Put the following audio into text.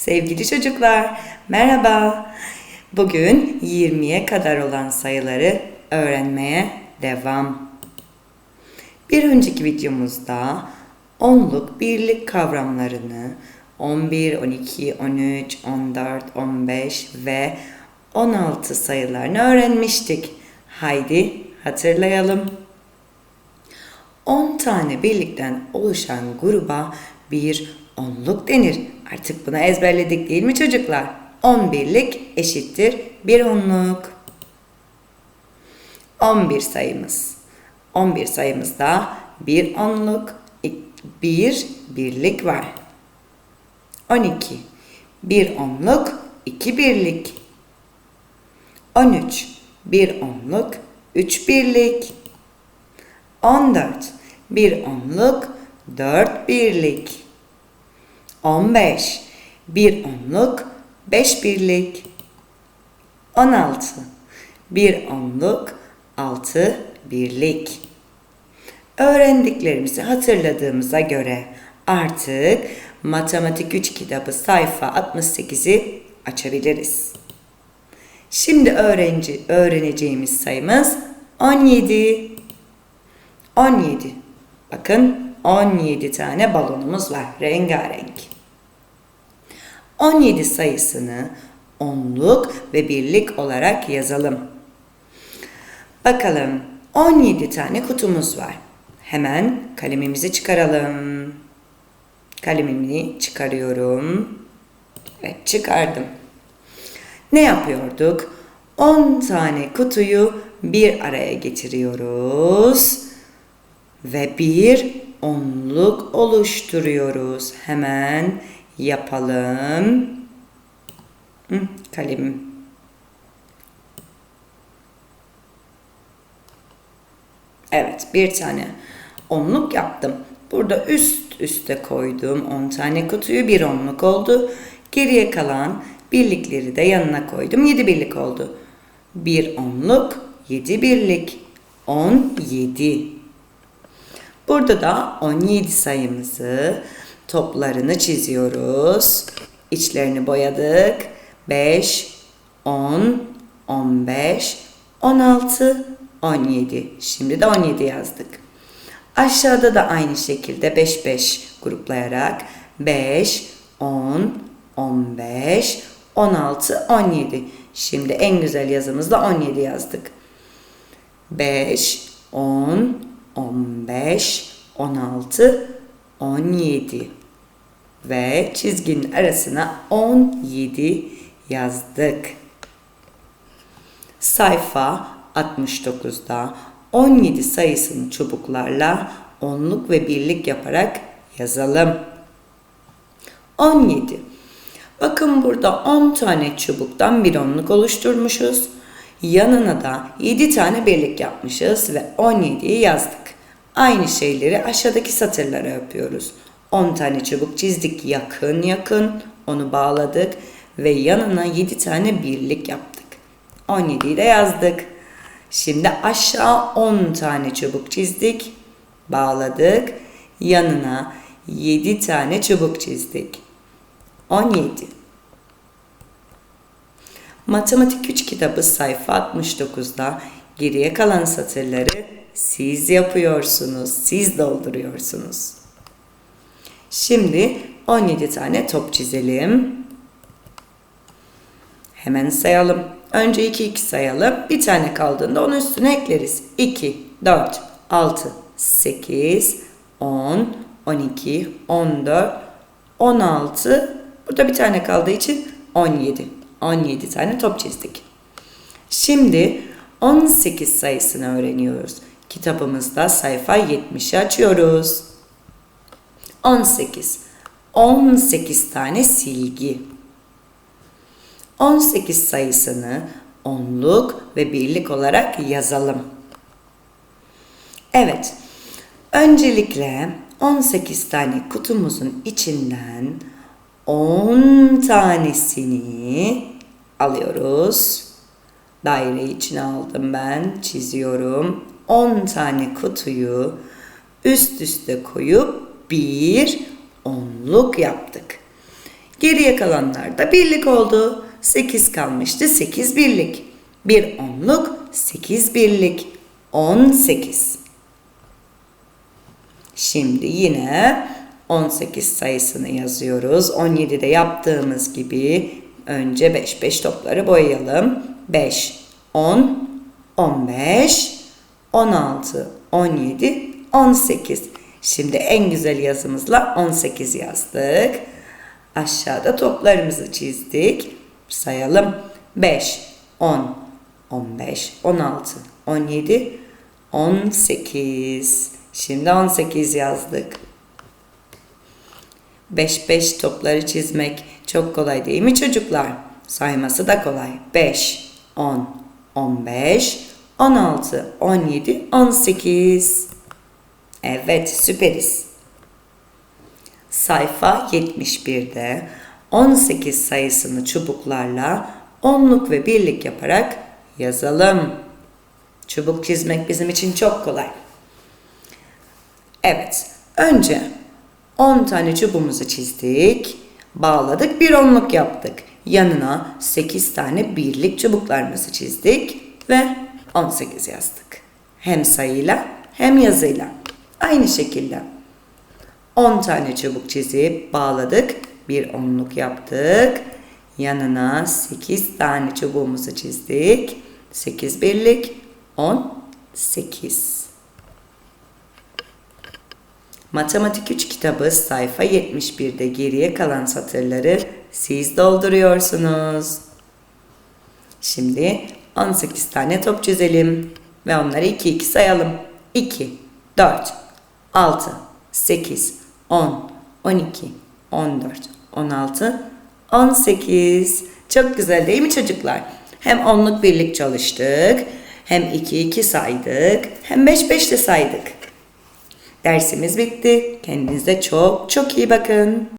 Sevgili çocuklar, merhaba. Bugün 20'ye kadar olan sayıları öğrenmeye devam. Bir önceki videomuzda onluk, birlik kavramlarını 11, 12, 13, 14, 15 ve 16 sayılarını öğrenmiştik. Haydi hatırlayalım. 10 tane birlikten oluşan gruba bir onluk denir. Artık bunu ezberledik değil mi çocuklar? 10 birlik eşittir bir onluk. 11 sayımız. 11 sayımızda bir onluk, bir birlik var. 12. Bir onluk, iki birlik. 13. Bir onluk, üç birlik. 14. Bir onluk, dört birlik. 15. Bir onluk, beş birlik. 16. Bir onluk, altı birlik. Öğrendiklerimizi hatırladığımıza göre artık Matematik 3 kitabı sayfa 68'i açabiliriz. Şimdi öğrenci, öğreneceğimiz sayımız 17. 17. Bakın 17 tane balonumuz var. Rengarenk. 17 sayısını onluk ve birlik olarak yazalım. Bakalım 17 tane kutumuz var. Hemen kalemimizi çıkaralım. Kalemimi çıkarıyorum. Ve çıkardım. Ne yapıyorduk? 10 tane kutuyu bir araya getiriyoruz ve bir onluk oluşturuyoruz. Hemen yapalım. Kalemim. Evet, bir tane onluk yaptım. Burada üst üste koyduğum 10 tane kutuyu bir onluk oldu. Geriye kalan birlikleri de yanına koydum. 7 birlik oldu. Bir onluk, 7 birlik. 17. Burada da 17 sayımızı toplarını çiziyoruz. İçlerini boyadık. 5, 10, 15, 16, 17. Şimdi de 17 yazdık. Aşağıda da aynı şekilde 5-5 gruplayarak 5, 10, 15, 16, 17. Şimdi en güzel yazımızda 17 yazdık. 5, 10, 15, 16, 17 ve çizginin arasına 17 yazdık. Sayfa 69'da 17 sayısını çubuklarla onluk ve birlik yaparak yazalım. 17. Bakın burada 10 tane çubuktan bir onluk oluşturmuşuz. Yanına da 7 tane birlik yapmışız ve 17'yi yazdık. Aynı şeyleri aşağıdaki satırlara yapıyoruz. 10 tane çubuk çizdik yakın yakın onu bağladık ve yanına 7 tane birlik yaptık. 17'yi de yazdık. Şimdi aşağı 10 tane çubuk çizdik. Bağladık. Yanına 7 tane çubuk çizdik. 17. Matematik 3 kitabı sayfa 69'da geriye kalan satırları siz yapıyorsunuz. Siz dolduruyorsunuz. Şimdi 17 tane top çizelim. Hemen sayalım. Önce 2 2 sayalım. Bir tane kaldığında onun üstüne ekleriz. 2, 4, 6, 8, 10, 12, 14, 16. Burada bir tane kaldığı için 17. 17 tane top çizdik. Şimdi 18 sayısını öğreniyoruz. Kitabımızda sayfa 70'i açıyoruz. 18. 18 tane silgi. 18 sayısını onluk ve birlik olarak yazalım. Evet. Öncelikle 18 tane kutumuzun içinden 10 tanesini alıyoruz. Daire içine aldım ben. Çiziyorum. 10 tane kutuyu üst üste koyup bir onluk yaptık. Geriye kalanlar da birlik oldu. 8 kalmıştı. 8 birlik. Bir onluk 8 birlik. 18. Şimdi yine 18 sayısını yazıyoruz. 17'de yaptığımız gibi önce 5 5 topları boyayalım. 5 10 15 16 17 18. Şimdi en güzel yazımızla 18 yazdık. Aşağıda toplarımızı çizdik. Sayalım. 5 10 15 16 17 18. Şimdi 18 yazdık. 5-5 topları çizmek çok kolay değil mi çocuklar? Sayması da kolay. 5, 10, 15, 16, 17, 18. Evet süperiz. Sayfa 71'de 18 sayısını çubuklarla onluk ve birlik yaparak yazalım. Çubuk çizmek bizim için çok kolay. Evet, önce 10 tane çubuğumuzu çizdik, bağladık, bir onluk yaptık. Yanına 8 tane birlik çubuklarımızı çizdik ve 18 yazdık. Hem sayıyla hem yazıyla. Aynı şekilde 10 tane çubuk çizip bağladık, bir onluk yaptık. Yanına 8 tane çubuğumuzu çizdik. 8 birlik, 18. Matematik 3 kitabı sayfa 71'de geriye kalan satırları siz dolduruyorsunuz. Şimdi 18 tane top çizelim ve onları 2 2 sayalım. 2, 4, 6, 8, 10, 12, 14, 16, 18. Çok güzel değil mi çocuklar? Hem onluk birlik çalıştık, hem 2 2 saydık, hem 5 5 de saydık. Dersimiz bitti. Kendinize çok çok iyi bakın.